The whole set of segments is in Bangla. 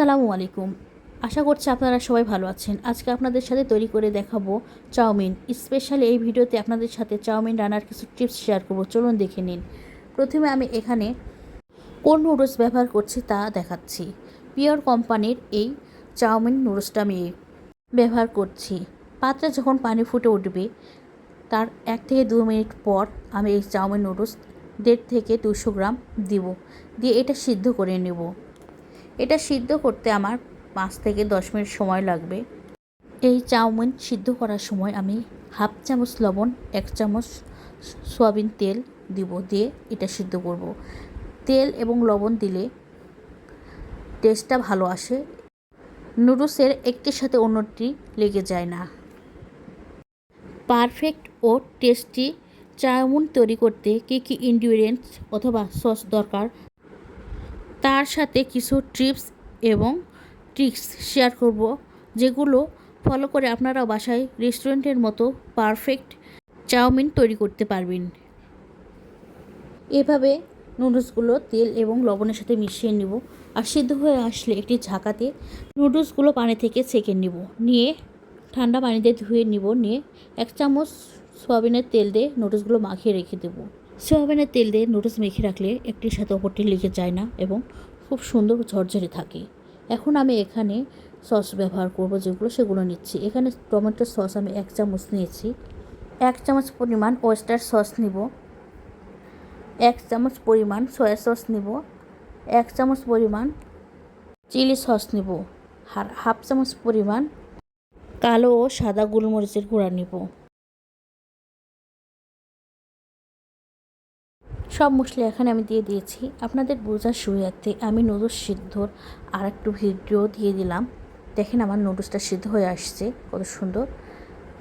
আসসালামু আলাইকুম। আশা করছি আপনারা সবাই ভালো আছেন। আজকে আপনাদের সাথে তৈরি করে দেখাবো চাউমিন। স্পেশালি এই ভিডিওতে আপনাদের সাথে চাউমিন রান্নার কিছু টিপস শেয়ার করব। চলুন দেখে নিন। প্রথমে আমি এখানে কোন নুডলস ব্যবহার করছি তা দেখাচ্ছি। পিওর কোম্পানির এই চাউমিন নুডলসটা আমি ব্যবহার করছি। পাত্রে যখন পানি ফুটে উঠবে, তার এক থেকে দু মিনিট পর আমি এই চাউমিন নুডলস দেড় থেকে দুশো গ্রাম দিব। দিয়ে এটা সিদ্ধ করে নেব। এটা সিদ্ধ করতে আমার পাঁচ থেকে দশ মিনিট সময় লাগবে। এই চাউমিন সিদ্ধ করার সময় আমি হাফ চামচ লবণ, এক চামচ সয়াবিন তেল দিব দিয়ে এটা সিদ্ধ করব। তেল এবং লবণ দিলে টেস্টটা ভালো আসে। নুডলসের একটির সাথে অন্যটি লেগে যায় না। পারফেক্ট ও টেস্টি চাউমিন তৈরি করতে কী কী ইনগ্রিডিয়েন্টস অথবা সস দরকার তার সাথে কিছু টিপস এবং ট্রিক্স শেয়ার করব, যেগুলো ফলো করে আপনারা বাসায় রেস্টুরেন্টের মতো পারফেক্ট চাউমিন তৈরি করতে পারবেন। এভাবে নুডলসগুলো তেল এবং লবণের সাথে মিশিয়ে নেব আর সিদ্ধ হয়ে আসলে একটি ঝাঁকাতে নুডলসগুলো পানি থেকে ছেঁকে নেব। নিয়ে ঠান্ডা পানিতে ধুয়ে নিব, নিয়ে এক চামচ সয়াবিনের তেল দিয়ে নুডলসগুলো মাখিয়ে রেখে দেবো। সয়াবিনের তেল দিয়ে নুডলস মেখে রাখলে একটির সাথে অপরটি লেগে যায় না এবং খুব সুন্দর ঝরঝরে থাকে। এখন আমি এখানে সস ব্যবহার করব যেগুলো সেগুলো নিচ্ছি। এখানে টমেটো সস আমি এক চামচ নিয়েছি। এক চামচ পরিমাণ ওয়েস্টার সস নিব। এক চামচ পরিমাণ সয়া সস নিব। এক চামচ পরিমাণ চিলি সস নিব। আর হাফ চামচ পরিমাণ কালো ও সাদা গোলমরিচের গুঁড়া নিব। সব মশলা এখানে আমি দিয়ে দিয়েছি। আপনাদের বোঝার সুবিধার্থে আমি নুডলস সিদ্ধর আর একটু ভিডিও দিয়ে দিলাম। দেখেন আমার নুডলসটা সিদ্ধ হয়ে আসছে, কত সুন্দর।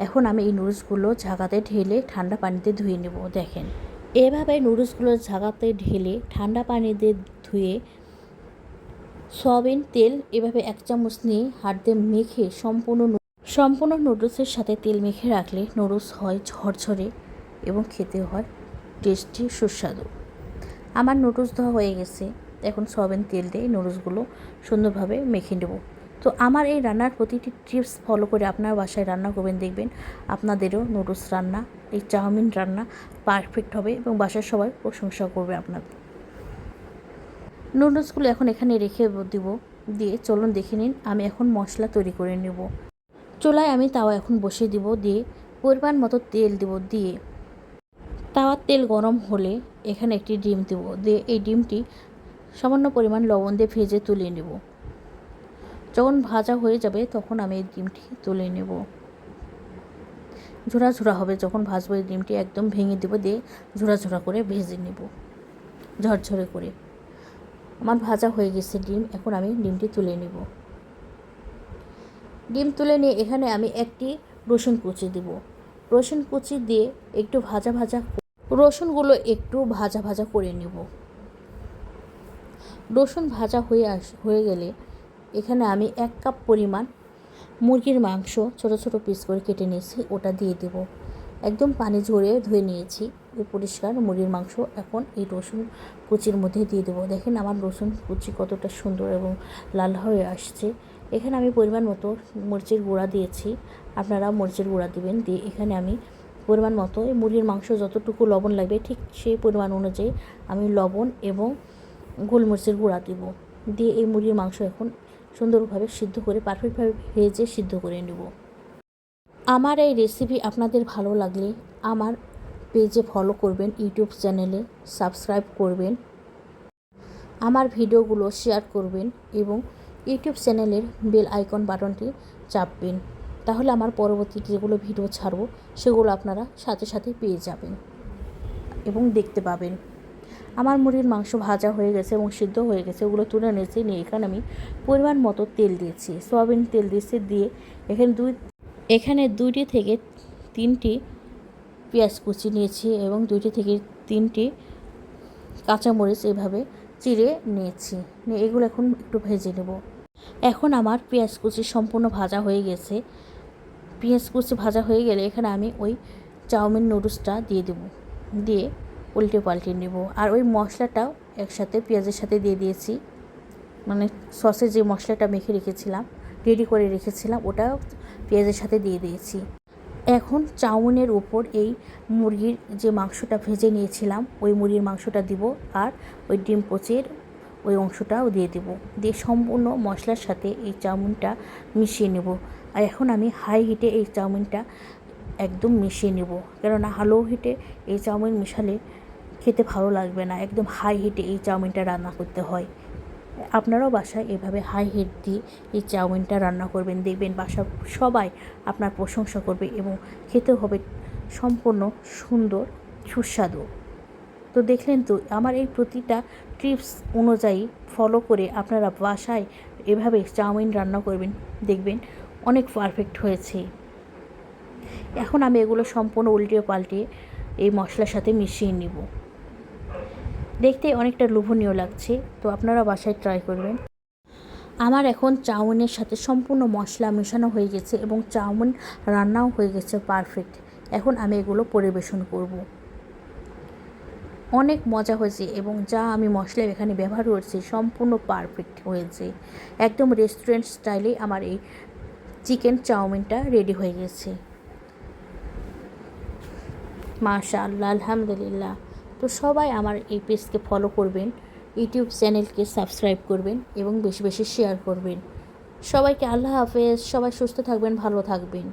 এখন আমি এই নুডলসগুলো ঝাঁকাতে ঢেলে ঠান্ডা পানিতে ধুয়ে নেব, দেখেন। এভাবে নুডলসগুলো ঝাঁকাতে ঢেলে ঠান্ডা পানিতে ধুয়ে সয়াবিন, তেল এভাবে এক চামচ নিয়ে হাত দিয়ে মেখে সম্পূর্ণ সম্পূর্ণ নুডলসের সাথে তেল মেখে রাখলে নুডলস হয় ঝরঝরে এবং খেতে হয়। টেস্টি, সুস্বাদু। আমার নুডলস ধোয়া হয়ে গেছে। এখন সয়াবিন তেল দিয়ে নুডলসগুলো সুন্দরভাবে মেখে নেব। তো আমার এই রান্নার প্রতিটি টিপস ফলো করে আপনার বাসায় রান্না করবেন, দেখবেন আপনাদেরও নুডলস রান্না, এই চাউমিন রান্না পারফেক্ট হবে এবং বাসার সবাই প্রশংসা করবে আপনার। নুডলসগুলো এখন এখানে রেখে দিব। দিয়ে চলুন দেখে নিন, আমি এখন মশলা তৈরি করে নেব। চুলায় আমি তাওয়া এখন বসিয়ে দিব। দিয়ে পরিমাণ মতো তেল দিব। দিয়ে তাওয়ার তেল গরম হলে এখানে একটি ডিম দেব। দিয়ে এই ডিমটি সামান্য পরিমাণ লবণ দিয়ে ভেজে তুলে নেব। যখন ভাজা হয়ে যাবে তখন আমি এই ডিমটি তুলে নেব। ঝোড়া ঝোড়া হবে, যখন ভাজবো এই ডিমটি একদম ভেঙে দেবো দিয়ে ঝোড়া ঝোড়া করে ভেজে নেব। ঝরঝরে করে। আমার ভাজা হয়ে গেছে ডিম, এখন আমি ডিমটি তুলে নেব। ডিম তুলে নিয়ে এখানে আমি একটি রসুন কুচি দেব। রসুন কুচি দিয়ে একটু ভাজা ভাজা রসুনগুলো একটু ভাজা ভাজা করে নেব। রসুন ভাজা হয়ে আস, হয়ে গেলে এখানে আমি এক কাপ পরিমাণ মুরগির মাংস ছোট ছোট পিস করে কেটে নিয়েছি, ওটা দিয়ে দেব। একদম পানি ঝরিয়ে ধুয়ে নিয়েছি ওই পরিষ্কার মুরগির মাংস। এখন এই রসুন কুচির মধ্যে দিয়ে দেবো। দেখেন আমার রসুন কুচি কতটা সুন্দর এবং লাল হয়ে আসছে। এখানে আমি পরিমাণ মতো মরিচের গুঁড়া দিয়েছি। আপনারা মরিচের গুঁড়া দিবেন, দিয়ে এখানে আমি পরিমাণ মতো, এই মুরগির মাংস যতটুকু লবণ লাগবে ঠিক সেই পরিমাণ অনুযায়ী আমি লবণ এবং গোলমরিচের গুঁড়া দেবো। দিয়ে এই মুরগির মাংস এখন সুন্দরভাবে সিদ্ধ করে পারফেক্টভাবে ভেজে সিদ্ধ করে নেব। আমার এই রেসিপি আপনাদের ভালো লাগলে আমার পেজে ফলো করবেন ইউটিউব চ্যানেলে সাবস্ক্রাইব করবেন, আমার ভিডিওগুলো শেয়ার করবেন এবং ইউটিউব চ্যানেলের বেল আইকন বাটনটি চাপবেন। তাহলে আমার পরবর্তী যেগুলো ভিডিও ছাড়বো, সেগুলো আপনারা সাথে সাথে পেয়ে যাবেন এবং দেখতে পাবেন। আমার মুরগির মাংস ভাজা হয়ে গেছে এবং সিদ্ধ হয়ে গেছে, ওগুলো তুলে নিয়েছি নিয়ে এখানে আমি পরিমাণ মতো তেল দিয়েছি, সয়াবিন তেল দিয়েছি, দিয়ে এখানে দুই, এখানে দুইটি থেকে তিনটি পেঁয়াজ কুচি নিয়েছি এবং দুইটি থেকে তিনটি কাঁচামরিচ এভাবে চিড়ে নিয়েছি, নিয়ে এগুলো এখন একটু ভেজে নেব। এখন আমার পেঁয়াজ কুচি সম্পূর্ণ ভাজা হয়ে গেছে। পেঁয়াজ কুচি ভাজা হয়ে গেলে এখানে আমি ওই চাউমিন নুডলসটা দিয়ে দেবো। দিয়ে উল্টে পাল্টে নেব। আর ওই মশলাটাও একসাথে পেঁয়াজের সাথে দিয়ে দিয়েছি। মানে সসে যে মশলাটা মেখে রেখেছিলাম রেডি করে রেখেছিলাম ওটাও পেঁয়াজের সাথে দিয়ে দিয়েছি। এখন চাউমিনের উপর এই মুরগির যে মাংসটা ভেজে নিয়েছিলাম, ওই মুরগির মাংসটা দিব। আর ওই ডিম পচের ওই অংশটাও দিয়ে দেব। দিয়ে সম্পূর্ণ মশলার সাথে এই চাউমিনটা মিশিয়ে নেব। আর এখন আমি হাই হিটে এই চাউমিনটা একদম মিশিয়ে নেব। কেননা হালো হিটে এই চাউমিন মিশালে খেতে ভালো লাগবে না। একদম হাই হিটে এই চাউমিনটা রান্না করতে হয়। আপনারাও বাসায় এভাবে হাই হিট দিয়ে এই চাউমিনটা রান্না করবেন। দেখবেন বাসা সবাই আপনার প্রশংসা করবে এবং খেতে হবে সম্পূর্ণ সুন্দর, সুস্বাদু। তো দেখলেন তো, আমার এই প্রতিটা টিপস অনুযায়ী ফলো করে আপনারা বাসায় এভাবে চাউমিন রান্না করবেন, দেখবেন অনেক পারফেক্ট হয়েছে। এখন আমি এগুলো সম্পূর্ণ উল্টিয়ে পাল্টিয়ে এই মশলার সাথে মিশিয়ে নিব। দেখতে অনেকটা লোভনীয় লাগছে, তো আপনারা বাসায় ট্রাই করবেন। আমার এখন চাউমিনের সাথে সম্পূর্ণ মশলা মেশানো হয়ে গেছে এবং চাউমিন রান্নাও হয়ে গেছে পারফেক্ট এখন আমি এগুলো পরিবেশন করব। অনেক মজা হয়েছে এবং যা আমি মশলা এখানে ব্যবহার করছি সম্পূর্ণ পারফেক্ট হয়েছে। একদম রেস্টুরেন্ট স্টাইলে আমার এই চিকেন চাউমিনটা রেডি হয়ে গেছে। মাশা আল্লাহ আলহামদুলিল্লাহ। তো সবাই আমার এই পেজকে ফলো করবেন, ইউটিউব চ্যানেলকে সাবস্ক্রাইব করবেন এবং বেশি বেশি শেয়ার করবেন। সবাইকে আল্লাহ হাফেজ, সবাই সুস্থ থাকবেন, ভালো থাকবেন।